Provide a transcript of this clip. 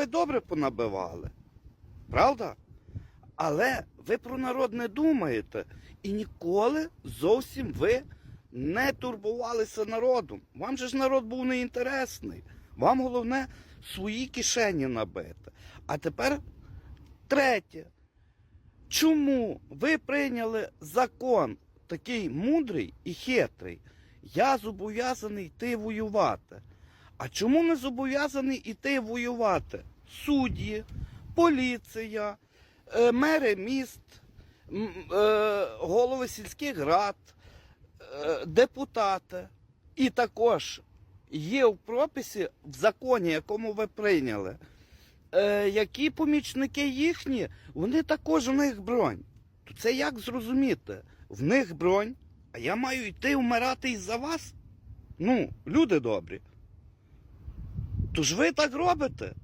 ви добре понабивали. Правда? Але ви про народ не думаєте. І ніколи зовсім ви не турбувалися народом. Вам же ж народ був неінтересний. Вам головне свої кишені набити. А тепер третє. Чому ви прийняли закон такий мудрий і хитрий? Я зобов'язаний йти воювати. А чому не зобов'язаний йти воювати? Судді, поліція, е, мери міст, е, голови сільських рад, е, депутати. І також є в прописі в законі, якому ви прийняли, які помічники їхні, вони також в них бронь. Це як зрозуміти? В них бронь, а я маю йти вмирати із-за вас? Ну, люди добрі. То ж ви так робите.